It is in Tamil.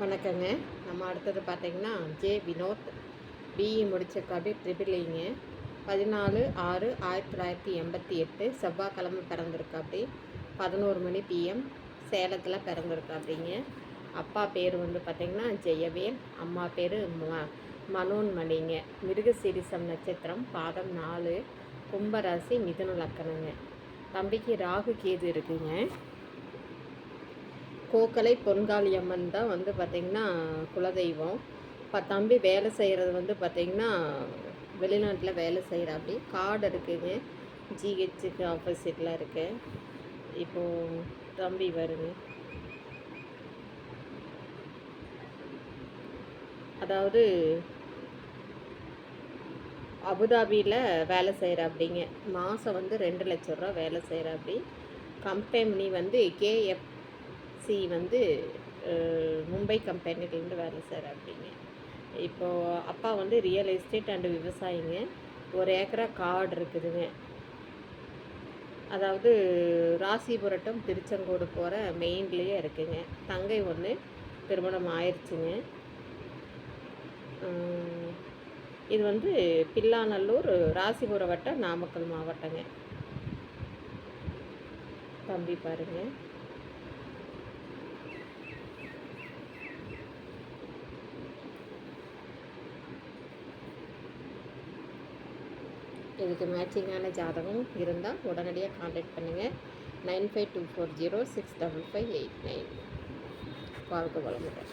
வணக்கங்க. நம்ம அடுத்தது பார்த்தீங்கன்னா ஜே வினோத். பிஇ முடிச்சிருக்காப்படி ட்ரிபிள்இங்க e பதினாலு ஆறு ஆயிரத்தி தொள்ளாயிரத்தி எண்பத்தி எட்டு செவ்வாய்க்கிழமை பிறந்திருக்காப்படி பதினோரு மணி பிஎம் சேலத்தில் பிறந்திருக்காப்படிங்க அப்பா பேர் வந்து பார்த்திங்கன்னா ஜெயவேல். அம்மா பேர் ம மனோன்மணிங்க. மிருகசீரிசம் நட்சத்திரம் பாதம் நாலு. கும்பராசி மிதுன லக்கணங்க. தம்பிக்கு ராகு கேது இருக்குங்க. கோக்கலை பொன்காளி அம்மன் தான் வந்து பார்த்திங்கன்னா குலதெய்வம். இப்போ தம்பி வேலை செய்கிறது வந்து பார்த்திங்கன்னா வெளிநாட்டில் வேலை செய்கிறாப்படி கார்டு இருக்குங்க. ஜிஹெச்சுக்கு ஆப்போசிட்டில் இருக்கு. இப்போது தம்பி வருங்க. அதாவது அபுதாபியில் வேலை செய்கிறாப்படிங்க மாதம் வந்து ரெண்டு லட்ச ரூபா வேலை செய்கிறாப்படி கம்பெனி வந்து கேஎஃப் சி வந்து மும்பை கம்பெனிலேருந்து வேலை அப்படிங்க இப்போது அப்பா வந்து ரியல் எஸ்டேட் அண்டு விவசாயிங்க. ஒரு ஏக்கரா காடு இருக்குதுங்க. அதாவது ராசிபுரட்டம் திருச்செங்கோடு போகிற மெயின்லேயே இருக்குங்க. தங்கை ஒன்று திருமணம் ஆயிடுச்சுங்க இது வந்து பில்லாநல்லூர் ராசிபுரம் வட்டம் நாமக்கல் மாவட்டங்க. தம்பி பாருங்க. இதுக்கு மேட்சிங்கான ஜாதகம் இருந்தால் உடனடியாக காண்டாக்ட் பண்ணுங்கள் nine five two four zero six double five eight nine வாழ்க்கை வளமுடன்.